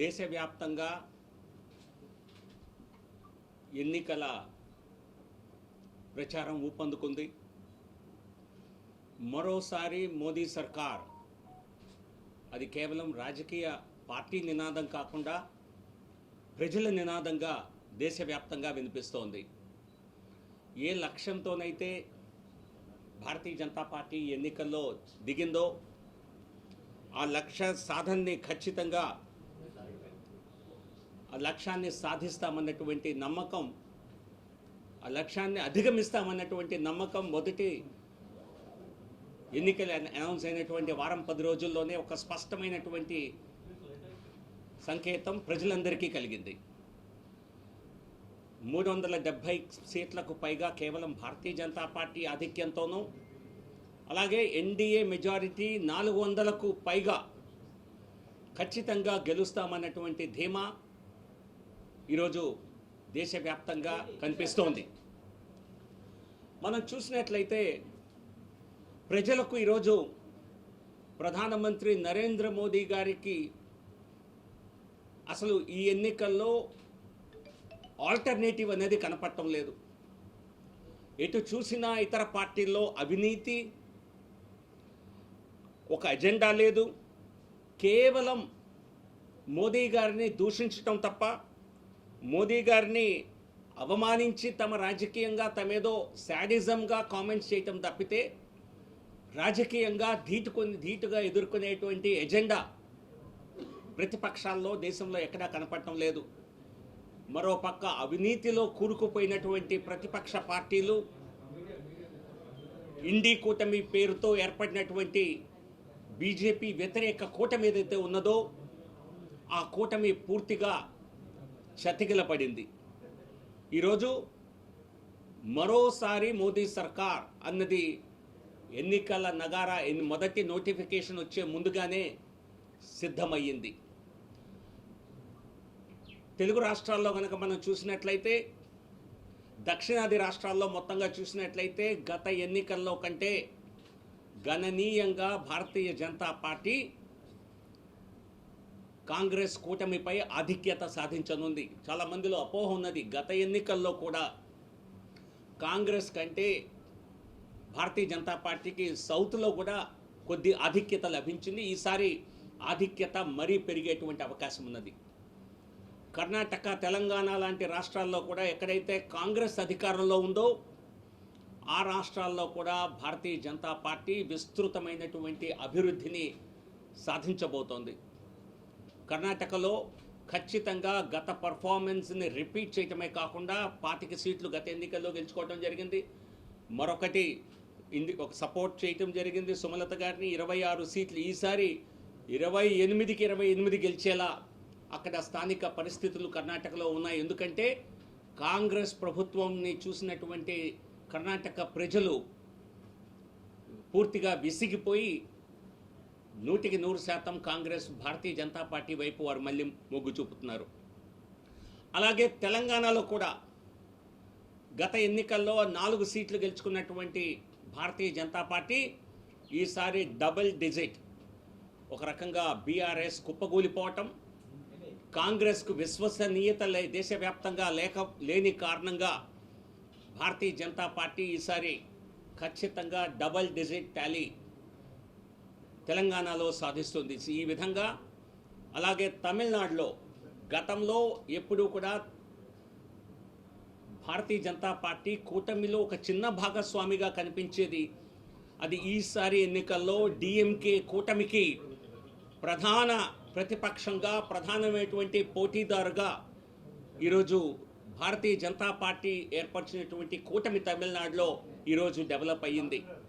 దేశవ్యాప్తంగా ఎన్నికల ప్రచారం ఊపందుకుంది. మరోసారి మోదీ సర్కార్ అది కేవలం రాజకీయ పార్టీ నినాదం కాకుండా ప్రజల నినాదంగా దేశవ్యాప్తంగా వినిపిస్తోంది. ఏ లక్ష్యంతోనైతే భారతీయ జనతా పార్టీ ఎన్నికల్లో దిగిందో ఆ లక్ష్య సాధనని ఖచ్చితంగా లక్ష్యాన్ని సాధిస్తామన్నటువంటి నమ్మకం ఆ లక్ష్యాన్ని అధిగమిస్తామన్నటువంటి నమ్మకం మొదటి ఎన్నికలు అనౌన్స్ అయినటువంటి వారం పది రోజుల్లోనే ఒక స్పష్టమైనటువంటి సంకేతం ప్రజలందరికీ కలిగింది. మూడు వందల డెబ్భై సీట్లకు పైగా కేవలం భారతీయ జనతా పార్టీ ఆధిక్యంతోనూ అలాగే ఎన్డీఏ మెజారిటీ నాలుగు వందలకు పైగా ఖచ్చితంగా గెలుస్తామన్నటువంటి ధీమా ఈరోజు దేశవ్యాప్తంగా కనిపిస్తోంది. మనం చూసినట్లయితే ప్రజలకు ఈరోజు ప్రధానమంత్రి నరేంద్ర మోదీ గారికి అసలు ఈ ఎన్నికల్లో ఆల్టర్నేటివ్ అనేది కనపడటం లేదు. ఎటు చూసినా ఇతర పార్టీల్లో అవినీతి ఒక అజెండా లేదు. కేవలం మోదీ గారిని దూషించటం తప్ప మోదీ గారిని అవమానించి తమ రాజకీయంగా తమేదో శాడిజంగా కామెంట్స్ చేయటం తప్పితే రాజకీయంగా ధీటుకొని ధీటుగా ఎదుర్కొనేటువంటి ఎజెండా ప్రతిపక్షాల్లో దేశంలో ఎక్కడా కనపడటం లేదు. మరోపక్క అవినీతిలో కూరుకుపోయినటువంటి ప్రతిపక్ష పార్టీలు ఇండి కూటమి పేరుతో ఏర్పడినటువంటి బీజేపీ వ్యతిరేక కూటమి ఏదైతే ఉన్నదో ఆ కూటమి పూర్తిగా చతికిలపడింది ఈరోజు మరోసారి మోదీ సర్కార్ అన్నది ఎన్నికల నగారా ఎన్ని- మొదటి నోటిఫికేషన్ వచ్చే ముందుగానే సిద్ధమయ్యింది. తెలుగు రాష్ట్రాల్లో కనుక మనం చూసినట్లయితే దక్షిణాది రాష్ట్రాల్లో మొత్తంగా చూసినట్లయితే గత ఎన్నికల్లో కంటే గణనీయంగా భారతీయ జనతా పార్టీ కాంగ్రెస్ కూటమిపై ఆధిక్యత సాధించనుంది. చాలా మందిలో అపోహ ఉన్నది. గత ఎన్నికల్లో కూడా కాంగ్రెస్ కంటే భారతీయ జనతా పార్టీకి సౌత్లో కూడా కొద్ది ఆధిక్యత లభించింది. ఈసారి ఆధిక్యత మరీ పెరిగేటువంటి అవకాశం ఉన్నది. కర్ణాటక తెలంగాణ లాంటి రాష్ట్రాల్లో కూడా ఎక్కడైతే కాంగ్రెస్ అధికారంలో ఉందో ఆ రాష్ట్రాల్లో కూడా భారతీయ జనతా పార్టీ విస్తృతమైనటువంటి అభివృద్ధిని సాధించబోతోంది. కర్ణాటకలో ఖచ్చితంగా గత పర్ఫార్మెన్స్ని రిపీట్ చేయటమే కాకుండా పాతిక సీట్లు గత ఎన్నికల్లో గెలుచుకోవడం జరిగింది. మరొకటి ఇంది ఒక సపోర్ట్ చేయటం జరిగింది సుమలత గారిని. ఇరవై ఆరు సీట్లు ఈసారి ఇరవై ఎనిమిదికి ఇరవై ఎనిమిది గెలిచేలా అక్కడ స్థానిక పరిస్థితులు కర్ణాటకలో ఉన్నాయి. ఎందుకంటే కాంగ్రెస్ ప్రభుత్వంని చూసినటువంటి కర్ణాటక ప్రజలు పూర్తిగా విసిగిపోయి నూటికి నూరు శాతం కాంగ్రెస్ భారతీయ జనతా పార్టీ వైపు వారు మళ్ళీ మొగ్గు చూపుతున్నారు. అలాగే తెలంగాణలో కూడా గత ఎన్నికల్లో నాలుగు సీట్లు గెలుచుకున్నటువంటి భారతీయ జనతా పార్టీ ఈసారి డబుల్ డిజిట్ ఒక రకంగా బీఆర్ఎస్ కుప్పగూలిపోవటం కాంగ్రెస్కు విశ్వసనీయత లే దేశవ్యాప్తంగా లేక లేని కారణంగా భారతీయ జనతా పార్టీ ఈసారి ఖచ్చితంగా డబల్ డిజిట్ టాలీ తెలంగాణలో సాధిస్తుంది. ఈ విధంగా అలాగే తమిళనాడులో గతంలో ఎప్పుడూ కూడా భారతీయ జనతా పార్టీ కూటమిలో ఒక చిన్న భాగస్వామిగా కనిపించేది. అది ఈసారి ఎన్నికల్లో డిఎంకే కూటమికి ప్రధాన ప్రతిపక్షంగా ప్రధానమైనటువంటి పోటీదారుగా ఈరోజు భారతీయ జనతా పార్టీ ఏర్పరిచినటువంటి కూటమి తమిళనాడులో ఈరోజు డెవలప్ అయ్యింది.